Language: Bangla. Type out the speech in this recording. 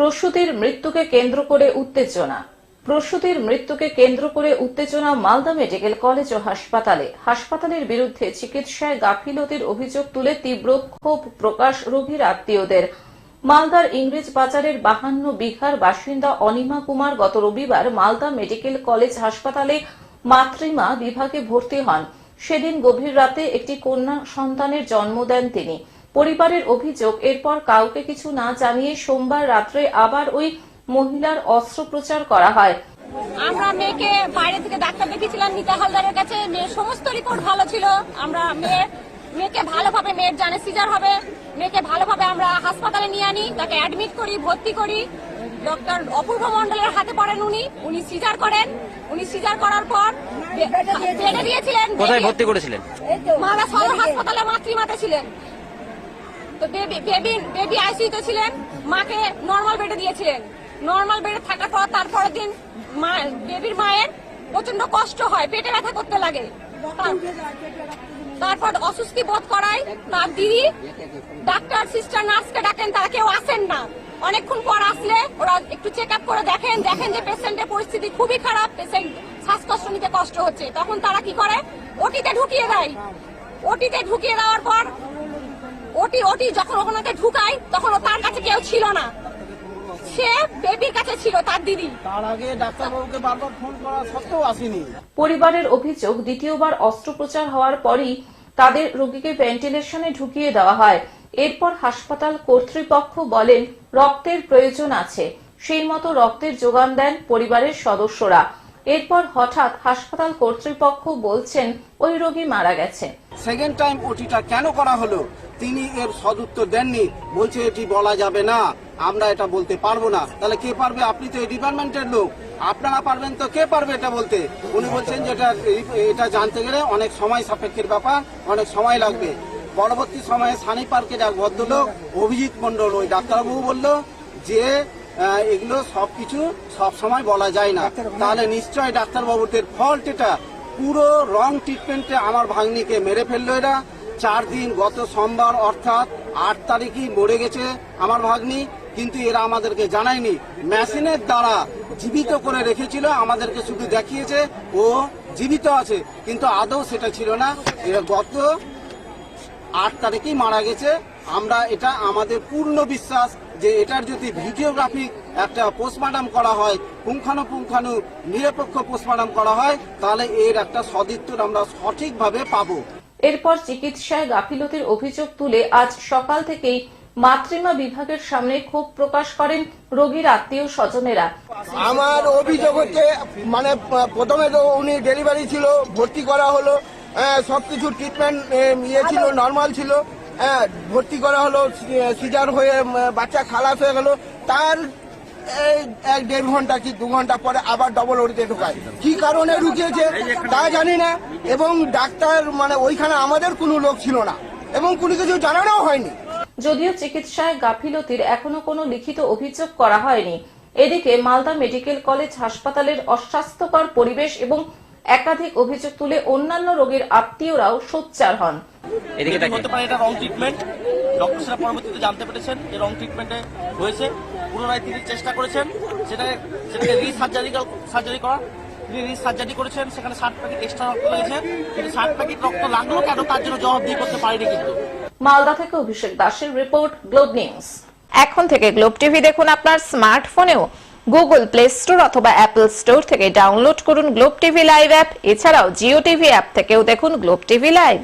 প্রসূতির মৃত্যুকে কেন্দ্র করে উত্তেজনা। প্রসূতির মৃত্যুকে কেন্দ্র করে উত্তেজনা মালদা মেডিকেল কলেজ ও হাসপাতালে। হাসপাতালের বিরুদ্ধে চিকিৎসায় গাফিলতির অভিযোগ তুলে তীব্র ক্ষোভ প্রকাশ রোগীর আত্মীয়দের। মালদার ইংরেজ বাজারের বাহান্ন বিঘার বাসিন্দা অনিমা কুমার গত রবিবার মালদা মেডিকেল কলেজ হাসপাতালে মাতৃমা বিভাগে ভর্তি হন। সেদিন গভীর রাতে একটি কন্যা সন্তানের জন্ম দেন তিনি। পরিবারের অভিযোগ এরপর কাউকে কিছু না জানিয়ে সোমবার রাত্রে আবার ওই মহিলার অস্ত্রোপচার করা হয়। আমরা মেয়েকে বাইরে থেকে ডাক্তার দেখিয়েছিলাম নিতা হালদারের কাছে। মেয়ের সমস্ত রিপোর্ট ভালো ছিল। আমরা মেয়ের মেয়েকে ভালোভাবে মেয়ের জানে সিজার হবে। মেয়েকে ভালোভাবে আমরা হাসপাতালে নিয়ে আনি তাকে অ্যাডমিট করি ভর্তি করি। ডক্টর অপূর্ব মন্ডলের হাতে পড়েন উনি। উনি সিজার করেন। উনি সিজার করার পর বেডে দিয়েছিলেন। কোথায় ভর্তি করেছিলেন? মারা সদর হাসপাতালে মাতৃমাতে ছিলেন। তো বেবি বেবি বেবি আইসিইউতে ছিলেন মাকে নর্মাল বেডে দিয়েছিলেন। নর্মাল বেডে থাকার পর তারপরের দিন মা বেবির মায়ের প্রচণ্ড কষ্ট হয় পেটে ব্যথা করতে লাগে। তারপর অসুস্থি বোধ করায় তার দিদি ডাক্তার সিস্টার নার্সকে ডাকেন তারা কেউ আসেন না। অনেকক্ষণ পর আসলে ওরা একটু চেক আপ করে দেখেন দেখেন যে পেশেন্টের পরিস্থিতি খুবই খারাপ পেশেন্ট শ্বাসকষ্ট নিতে কষ্ট হচ্ছে। তখন তারা কি করে? ওটিতে ঢুকিয়ে দেয়। ওটিতে ঢুকিয়ে দেওয়ার পর ওটি ওটি যখন ওখানে ঢুকায় তখন তার কাছে কেউ ছিল না। সে বেবির কাছে ছিল তার দিদি। তার আগে ডাক্তারবাবুকে বারবার ফোন করা সত্ত্বেও আসেনি। পরিবারের অভিযোগ দ্বিতীয়বার অস্ত্রোপচার হওয়ার পরই তাদের রোগীকে ভেন্টিলেশনে ঢুকিয়ে দেওয়া হয়। এরপর হাসপাতাল কর্তৃপক্ষ বলেন রক্তের প্রয়োজন আছে। সেই মতো রক্তের যোগান দেন পরিবারের সদস্যরা। এরপর হঠাৎ হাসপাতাল কর্তৃপক্ষ বলছেন ওই রোগী মারা গেছে। সেকেন্ড টাইম ওটিটা কেন করা হলো? তিনি এর সদুত্তর দেননি। বলছে এটি বলা যাবে না। আমরা এটা বলতে পারব না। তাহলে কে পারবে? আপনি তো এই ডিপার্টমেন্টের লোক। আপনারা পারবেন তো কে পারবে এটা বলতে? উনি বলছেন যে এটা এটা জানতে গেলে অনেক সময় সাপেক্ষের ব্যাপার অনেক সময় লাগবে। পরবর্তী সময়ে সানি পার্কের এক ভদ্রলোক অভিজিৎ মন্ডল ওই ডাক্তারবাবু বলল যে এগুলো সবকিছু সব সময় বলা যায় না। তাহলে নিশ্চয় ডাক্তারবাবুদের ফল্ট এটা। পুরো রং ট্রিটমেন্টে আমার ভাগ্নিকে মেরে ফেলল এরা। চার দিন গত সোমবার অর্থাৎ আট তারিখই মরে গেছে আমার ভাগ্নি, কিন্তু এরা আমাদেরকে জানায়নি। মেশিনের দ্বারা জীবিত করে রেখেছিল, আমাদেরকে শুধু দেখিয়েছে, ও জীবিত আছে, কিন্তু আদৌ সেটা ছিল না। এরা গত আট তারিখেই মারা গেছে। আমরা এটা আমাদের পূর্ণ বিশ্বাস যে এটার যদি ভিডিওগ্রাফিক একটা পোস্টমার্টম করা হয়, পুঙ্খানুপুঙ্খানু নিরপেক্ষ পোস্টমার্টম করা হয়, তাহলে এর একটা সদিত্তর আমরা সঠিকভাবে পাবো। এরপর চিকিৎসায় গাফিলতির অভিযোগ তুলে আজ সকাল থেকেই মাতৃমা বিভাগের সামনে ক্ষোভ প্রকাশ করেন রোগীর আত্মীয় স্বজনেরা। আমার অভিযোগ হচ্ছে মানে প্রথমে তো উনি ডেলিভারি ছিল ভর্তি করা হলো সব কিছু ট্রিটমেন্ট ইয়ে ছিল নর্মাল ছিল হ্যাঁ, ভর্তি করা হলো সিজার হয়ে বাচ্চা খালাস হয়ে গেল। তার এই এক দেড় ঘণ্টা কি দু ঘণ্টা পরে আবার ডবল ওড়িতে ঢোকায়। কি কারণে ঢুকিয়েছে তা জানি না এবং ডাক্তার মানে ওইখানে আমাদের কোনো লোক ছিল না এবং কোনো কিছু জানানোও হয়নি। যদিও চিকিৎসায় গাফিলতির এখনও কোনো লিখিত অভিযোগ করা হয়নি। এদিকে মালদা মেডিকেল কলেজ হাসপাতালের অস্বাস্থ্যকর পরিবেশ এবং একাধিক অভিযোগ তুলে অন্যান্য রোগীর আত্মীয়রাও সোচ্চার হন। এদিকে হতে পারে এটা রং ট্রিটমেন্ট ডক্টরসরা পরবর্তীতে জানতে পেরেছেন যে রং ট্রিটমেন্টে হয়েছে। পুনরায় তিনি চেষ্টা করেছেন, সেটাকে সেটাকে রিসার্জারি সার্জারি করা। তিনি রিসার্জারি করেছেন, সেখানে ষাট প্যাকেট এক্সট্রা রক্ত লেগেছে। কিন্তু ষাট প্যাকেট রক্ত লাগল কেন তার জন্য জবাবদিহি করতে পারেনি কিন্তু। মালদা থেকে অভিষেক দাসের রিপোর্ট, গ্লোব নিউজ। এখন থেকে গ্লোব টিভি দেখুন আপনার স্মার্টফোনেও। গুগল প্লে স্টোর অথবা অ্যাপল স্টোর থেকে ডাউনলোড করুন গ্লোব টিভি লাইভ অ্যাপ। এছাড়াও জিও টিভি অ্যাপ থেকেও দেখুন গ্লোব টিভি লাইভ।